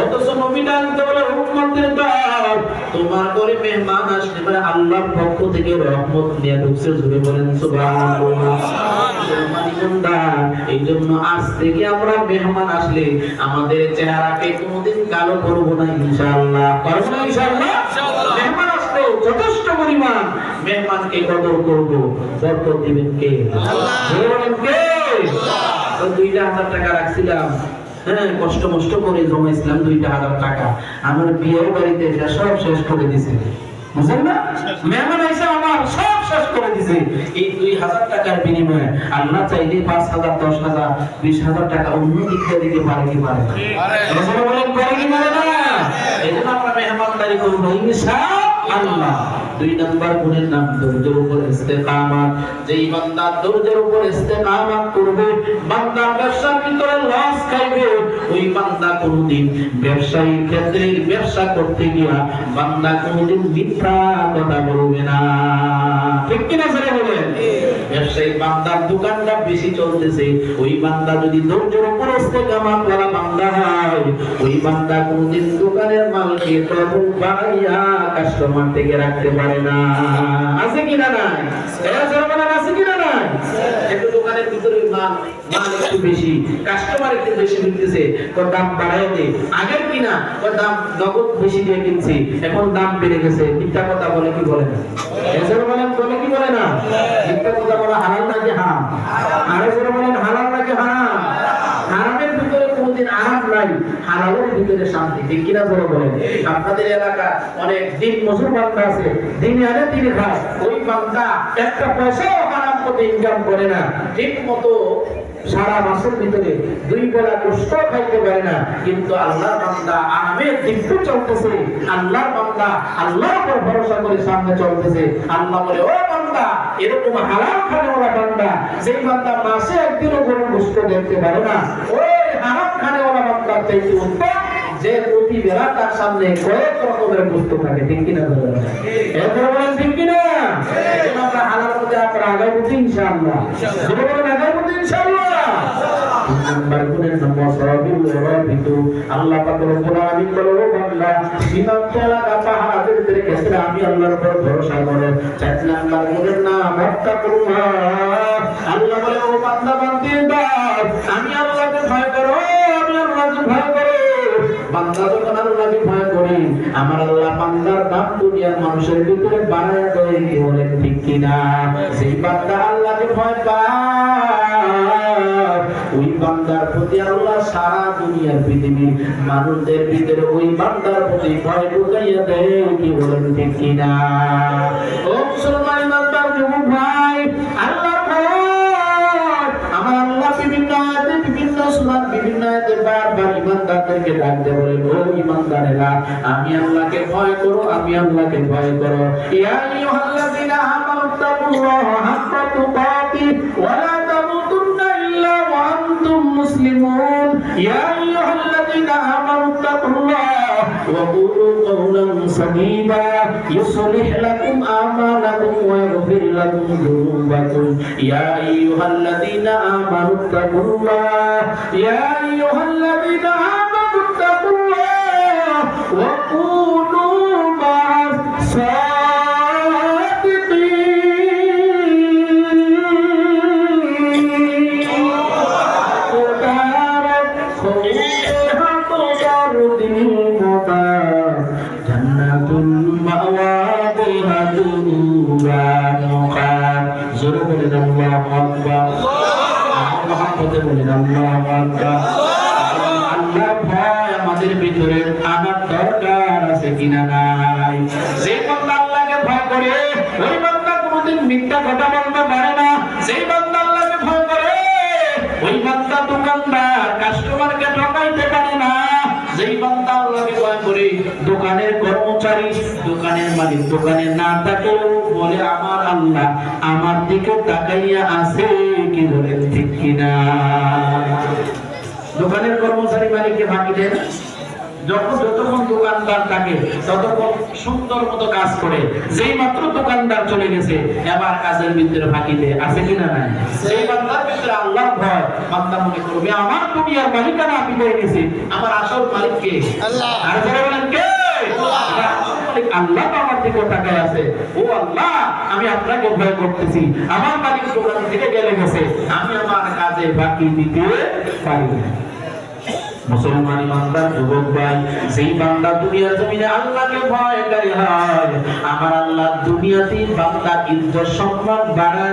অথচ নবী ডাকতে বলে উম্মতের দল তোমার ঘরে মেহমান আসলে মানে আল্লাহর পক্ষ থেকে রহমত নিয়ে ঢুকছে জুড়ে বলেন সুবহানাল্লাহ। এই জন্য আজ থেকে আমরা মেহমান আসলে আমাদের চেহারাকে কোনোদিন কালো করব না ইনশাআল্লাহ। পারব না ইনশাআল্লাহ? মেহমান আসলে যথেষ্ট পরিমাণ মেহমানকে কদর করব। বরকত দিবেন কে? বলেন দুইটা হাজার টাকা রাখছিলাম। হ্যাঁ কষ্ট মষ্ট করে জমাইছিলাম দুইটা হাজার টাকা। আমার বিয়ের বাড়িতে এসে সব শেষ করে দিছে। বুঝলেন না? মেহমান এসে আমার সব শেষ করে দিছে। এই দুই হাজার টাকার বিনিময়ে আল্লাহ চাইলে পাঁচ হাজার দশ হাজার বিশ হাজার টাকা অন্য দিক থেকে দিতে পারে কি পারে না? বলেন করে কি পারে না? এই জন্য আমরা মেহমানদারি করব ইনশাআল্লাহ। দুই নাম্বার গুণের নাম ধৈর্যের উপর ইস্তেকামাত। যেই বান্দা ধৈর্যের উপর ইস্তেকামাত করবে বান্দা ব্যবসার ভিতরে লস খাইবে ওই বান্দা কোনদিন ব্যবসায়ীর ক্ষেত্রে ব্যবসা করতে গিয়া বান্দা কোনদিন মিথ্যা কথা বলবে না। ঠিক কিনা ছেলে বলেন? ব্যবসায়ী বান্দার দোকানটা বেশি চলতেছে ওই বান্দা যদি ধৈর্যের উপর ইস্তেকামাত করা বান্দা হয় ওই বান্দা কোনদিন দোকানের মালকে প্রভু বাড়িয়া কাস্টমার থেকে রাখতে পারে না। আছে কিনা নাই? এরা আছে কিনা নাই? একটু দোকানের ভিতরে মাল মাল একটু বেশি কাস্টমার একটু বেশি মিলতেছে তো দাম বাড়ায় দে। আগের কিনা তো দাম নগদ বেশি দিয়ে কিনছি। এখন দাম বেড়ে গেছে। মিথ্যা কথা বলে কি বলে না? বলেন বলে কি বলে না? মিথ্যা কথা বলা হারাম নাকি হারাম? আর এসব বলেন হারাম নাকি হারাম হারামের ভিতরে কোনদিন আরাম নাই হারামের ভিতরে শান্তি, ঠিক কিনা ধরে বলেন? আপনাদের এলাকা অনেক দিন মজুর বান্দা আছে, দিনে আনে দিনে খায়। ওই বান্দা একটা পয়সাও হারাম পথে ইনকাম করে না। ঠিক মতো সারা মাসের ভিতরে দুই বেলা কষ্ট খাইতে পারে না। কিন্তু আল্লাহর বান্দা আরামের দিব্য চলতেছে। আল্লাহর বান্দা আল্লাহর উপর ভরসা করে সামনে চলতেছে। আল্লাহ বলে, ও বান্দা, এরকম হারাম খানে ওরা বান্দা, যেই বান্দা মাসে একদিনও কোনো কষ্ট দেখতে পারে না। খানে বান্দার চাইতে যে প্রতি বেলা তার সামনে কয়েক রকমের বস্তু থাকে, ঠিক কিনা বলেন এরপরে বলেন, ঠিক কিনা? আমরা হালাল মধ্যে ইনশাআল্লাহ। যদি বলেন আগামী ইনশাআল্লাহ। গুণের নম্বর সরাবিল ওরাবিতু আল্লাহ ভরসা করো। চার নাম্বার গুণের নাম আত্তাকুল্লাহ আল্লাহ বলে, ও বান্দা বান্দিদার আমি আল্লাহকে ভয় করো আমি আল্লাহকে ভয় করো বান্দা যখন আল্লাহকে ভয় করি আমার আল্লাহ বান্দার নাম দুনিয়ার মানুষের ভিতরে বানায় কি বলেন ঠিক কিনা? সেই বান্দা আল্লাহকে ভয় পায়, ওই বান্দার প্রতি আল্লাহ সারা দুনিয়ার পৃথিবীর মানুষদের ভিতরে ওই বান্দার প্রতি ভয় ঢুকাইয়া দেয় কি বলেন ঠিক কিনা? ও মুসলমান ইমানদার যুবক ভাই আয়াতে বিভিন্ন আয়াতে বারবার ইমানদারদেরকে ডাকতে বলে, ও ইমানদারেরা, আমি আল্লাহকে ভয় করো, আমি আল্লাহকে ভয় করো। ইয়া আইয়ুহাল্লাযিনা আমানু তাকুল্লাহা হাক্কা ওয়া লা তামুতুন্না ইল্লা ওয়া আনতুম মুসলিমুন। ইয়া আইয়ুহাল্লাযিনা وقولوا قولا سديدا يصلح لكم أعمالكم ويغفر لكم ذنوبكم يا أيها الذين آمنوا اتقوا الله يا أيها الذين آمنوا আল্লাহ আল্লাহ আমাদের ভিতরে আমার দরকার আছে কিনা নাই। যে বান্দা আল্লাহকে ভয় করে, ওই বান্দা কোনোদিন মিথ্যা কথা বলতে পারে না। সেই কর্মচারী দোকানের মালিক দোকানে না থাকেও বলে আমার আল্লাহ আমার দিকে তাকাইয়া আছে। কি বলেন ঠিক কিনা? দোকানের কর্মচারী মালিককে ভাবি দেন। যখন যতক্ষণ দোকানদার থাকে ততক্ষণ সুন্দর মতো কাজ করে। যেই মাত্র দোকানদার চলে গেছে এবার কাজের ভিতরে ফাঁকি দেয়। আছে কিনা নাই? সেই বান্দার ভিতরে আল্লাহর ভয় বান্দা মনে করবে আমার দুনিয়ার মালিকানা আমি পেয়ে গেছি। আমার আসল মালিক কে? আল্লাহ। আর যারা বলেন কে? আল্লাহ আমার দিকে তাকায় আছে। ও আল্লাহ, আমি আপনাকে ভয় করতেছি। আমার থেকে গেলে গেছে। আমি আমার কাজে বাকি দিতে পারি না। মুসলমান যুবক ভাই, যেই বান্দা আল্লাহকে ভয় করে হয়। আমার আল্লাহ দুনিয়াতে বান্দার ইজ্জত সম্মান বাড়ায়